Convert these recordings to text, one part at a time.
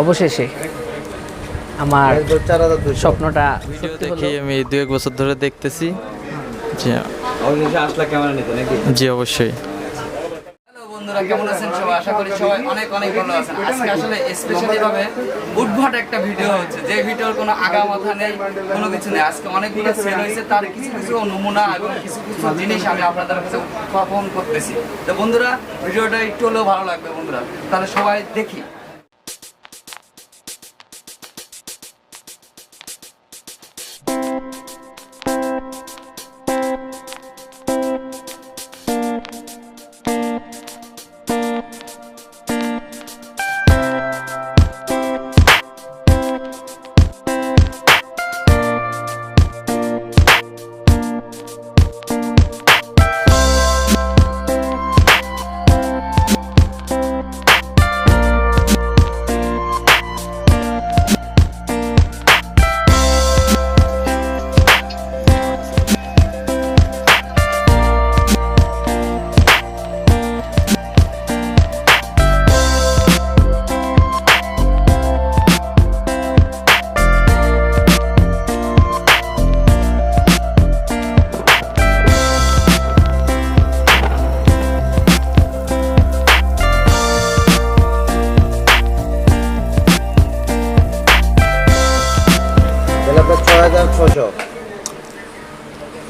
অবশেষে আমার স্বপ্নটা ভিডিও দেখি আমি দু এক বছর ধরে দেখতেছি। জি। অবশেষে আসলা ক্যামেরা নিতে নাকি? জি অবশ্যই। হ্যালো বন্ধুরা কেমন আছেন সবাই? আশা করি সবাই অনেক অনেক ভালো আছেন। আজকে আসলে স্পেশালি ভাবে উদ্ভট একটা ভিডিও হচ্ছে। যে ভিডিওর কোনো আগা মাথা নেই কোনো কিছু নেই। আজকে অনেকগুলো সেল হয়েছে তার কিছু কিছু নমুনা এবং কিছু কিছু জিনিস আমি আপনাদের কাছে উপস্থাপন করতেছি। তো বন্ধুরা ভিডিওটা একটু হলেও ভালো লাগবে বন্ধুরা। তাহলে সবাই দেখি।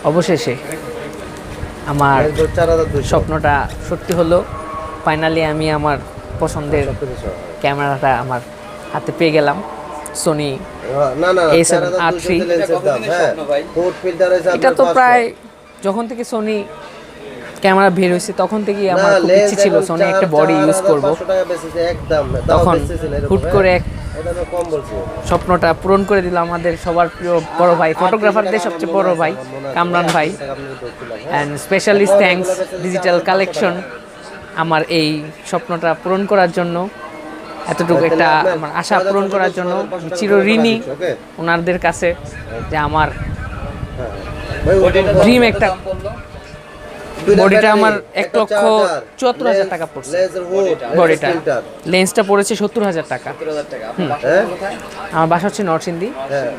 অবশেষে আমার স্বপ্নটা সত্যি হলো ফাইনালি আমি আমার পছন্দের ক্যামেরাটা আমার হাতে পেয়ে গেলাম সোনি না না A7 চার হাজার R3 দুশো লেন্সের দাম কতদিনের হ্যাঁ। এটা তো প্রায় যখন থেকে সোনি ক্যামেরা বের হয়েছে তখন থেকেই আমার খুব ইচ্ছে ছিল সোনি একটা বডি ইউজ করব। তখন হুট করে এক স্বপ্নটা পূরণ করে দিল আমাদের সবার প্রিয় বড় ভাই ফটোগ্রাফারদের সবচেয়ে বড় ভাই কামরান ভাই। হ্যাঁ? And specialist thanks digital collection আমার এই স্বপ্নটা পূরণ করার জন্য এতটুকু একটা আমার আশা পূরণ করার জন্য চির ঋণী ওনাদের কাছে যে আমার হ্যাঁ। ড্রিম একটা দুইটা বডিটা আমার এক লক্ষ চুয়াত্তর হাজার টাকা পড়ছে। বডিটা লেন্সটা পড়েছে সত্তর হাজার টাকা? আমার বাসা হচ্ছে নরসিংদী। হ্যাঁ,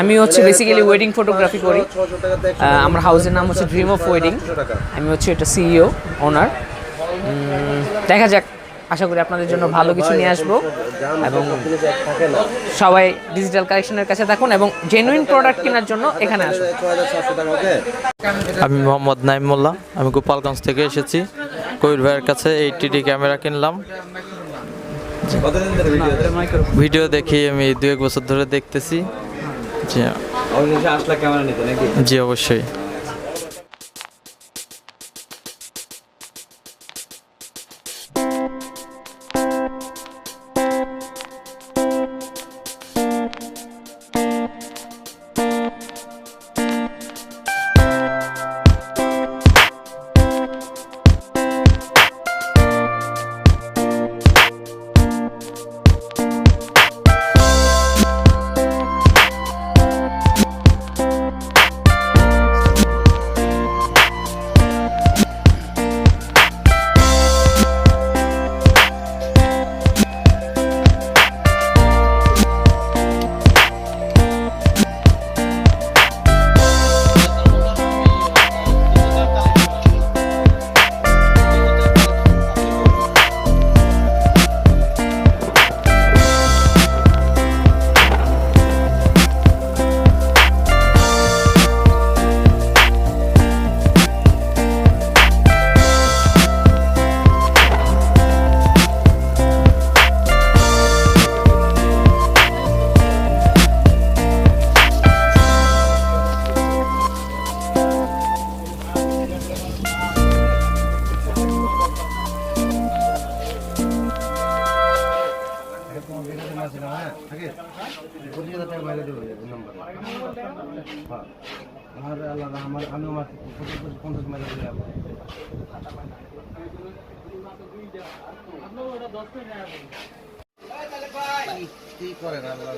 আমি হচ্ছে বেসিক্যালি ওয়েডিং ফটোগ্রাফি করি। আমার হাউসের নাম হচ্ছে ড্রিম অফ ওয়েডিং আমি হচ্ছে এটা সিইও ওনার দেখা যাক। আশা করি আপনাদের জন্য ভালো কিছু নিয়ে আসব। এবং। সবাই ডিজিটাল কালেকশনের কাছে থাকুন এবং জেনুইন প্রোডাক্ট কেনার জন্য এখানে আসুন? আমি মোহাম্মদ নাইম মোল্লা আমি গোপালগঞ্জ থেকে এসেছি। কবির ভাইয়ের কাছে এই টিডি ক্যামেরা কিনলাম। ভিডিও দেখি আমি দু এক বছর ধরে দেখতেছি। জি। অবশেষে আসলা ক্যামেরা নিতে নাকি জি অবশ্যই আমার আলাদা আমার আমি আমার পঞ্চাশ মাইল কি করেন আল্লাহ?